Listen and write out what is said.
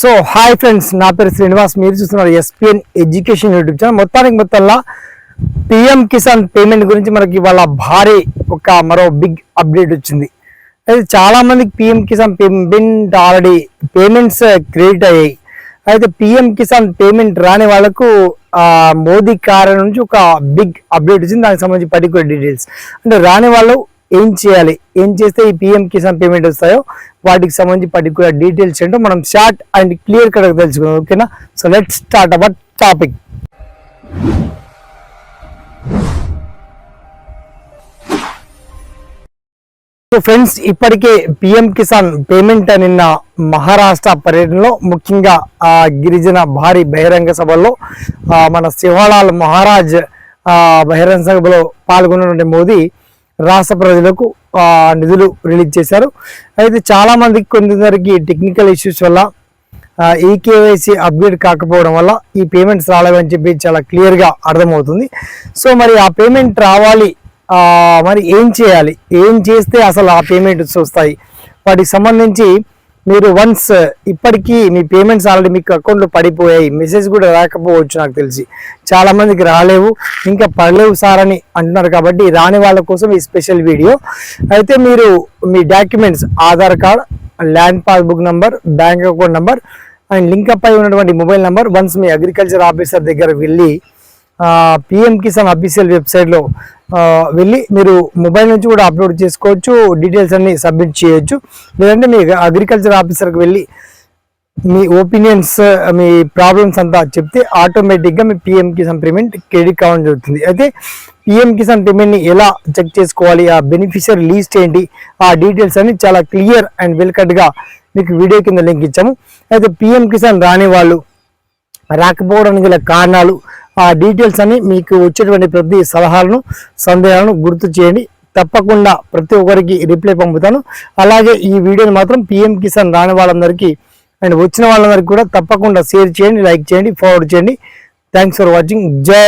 So hi friends నా పేరు శ్రీనివాస్. మీరు చూస్తున్నారు ఎస్పిఎన్ ఎడ్యుకేషన్ యూట్యూబ్ ఛానల్ మొత్తానికి మొత్తంలో పిఎం కిసాన్ పేమెంట్ గురించి మనకి ఇవాళ భారీ ఒక మరో బిగ్ అప్డేట్ వచ్చింది. అయితే చాలా మందికి PM Kisan payment already payments credit అయ్యాయి. అయితే పిఎం కిసాన్ పేమెంట్ రాని వాళ్ళకు మోదీ కార్య నుంచి ఒక బిగ్ అప్డేట్ వచ్చింది. దానికి సంబంధించి పర్టికులర్ డీటెయిల్స్ అంటే రాని వాళ్ళు ఏం చేయాలి? ఏం చేస్తే ఈ పిఎం కిసాన్ పేమెంట్ వస్తాయో వాటికి సంబంధించి పర్టికులర్ డీటెయిల్స్ ఏంటో మనం షార్ట్ అండ్ క్లియర్ కట్ తెలుసుకుందాం. ఓకేనా so let start our topic so friends ఇప్పటికే పిఎం కిసాన్ పేమెంట్ నిన్న మహారాష్ట్ర పర్యటనలో ముఖ్యంగా ఆ గిరిజన భారీ బహిరంగ సభలో మన శివలాల్ మహారాజ్ బహిరంగ సభలో పాల్గొన్నటువంటి మోదీ రాష్ట్ర ప్రజలకు నిధులు రిలీజ్ చేశారు. అయితే చాలా మందికి కొందరికి టెక్నికల్ ఇష్యూస్ వల్ల ఈ కేవైసీ అప్డేట్ కాకపోవడం వల్ల ఈ పేమెంట్స్ రాలేవని చెప్పి చాలా క్లియర్గా అర్థమవుతుంది. సో మరి ఆ పేమెంట్ రావాలి మరి ఏం చేయాలి? ఏం చేస్తే అసలు ఆ పేమెంట్స్ వస్తాయి? వాటికి సంబంధించి మీరు వన్స్ uh, ఇప్పటికీ మీ పేమెంట్స్ ఆల్రెడీ మీకు అకౌంట్లో పడిపోయాయి. మెసేజ్ కూడా రాకపోవచ్చు నాకు తెలిసి. చాలా మందికి రాలేవు. ఇంకా పడలేవు సార్ అని అంటున్నారు కాబట్టి రాని వాళ్ళ కోసం ఈ స్పెషల్ వీడియో అయితే మీరు మీ documents Aadhaar card land passbook number bank account number and link up అయి ఉన్నటువంటి మొబైల్ నంబర్ వన్స్ మీ అగ్రికల్చర్ ఆఫీసర్ దగ్గర వెళ్ళి పిఎం కిసాన్ అఫీషియల్ వెబ్సైట్లో వెళ్ళి మీరు మొబైల్ నుంచి కూడా అప్లోడ్ చేసుకోవచ్చు డీటెయిల్స్ అన్ని సబ్మిట్ చేయొచ్చు. లేదంటే మీ అగ్రికల్చర్ ఆఫీసర్కి వెళ్ళి మీ ఒపీనియన్స్ మీ ప్రాబ్లమ్స్ అంతా చెప్తే ఆటోమేటిక్గా మీ పిఎం కిసాన్ పేమెంట్ క్రెడిట్ కావడం జరుగుతుంది అయితే పిఎం కిసాన్ పేమెంట్ని ఎలా చెక్ చేసుకోవాలి ఆ బెనిఫిషియర్ లీస్ట్ ఏంటి ఆ డీటెయిల్స్ అన్ని చాలా క్లియర్ అండ్ వెల్కట్గా మీకు వీడియో కింద లింక్ ఇచ్చాము. అయితే పిఎం కిసాన్ రాని వాళ్ళు రాకపోవడానికి గల కారణాలు ఆ డీటెయిల్స్ అని మీకు వచ్చేటువంటి ప్రతి సలహాలను సందేహాలను గుర్తు చేయండి. తప్పకుండా ప్రతి ఒక్కరికి రిప్లై పంపుతాను. అలాగే ఈ వీడియోని మాత్రం పిఎం కిసాన్ రాని వాళ్ళందరికీ అండ్ వచ్చిన వాళ్ళందరికీ కూడా తప్పకుండా షేర్ చేయండి లైక్ చేయండి ఫార్వర్డ్ చేయండి. థ్యాంక్స్ ఫర్ వాచింగ్ జై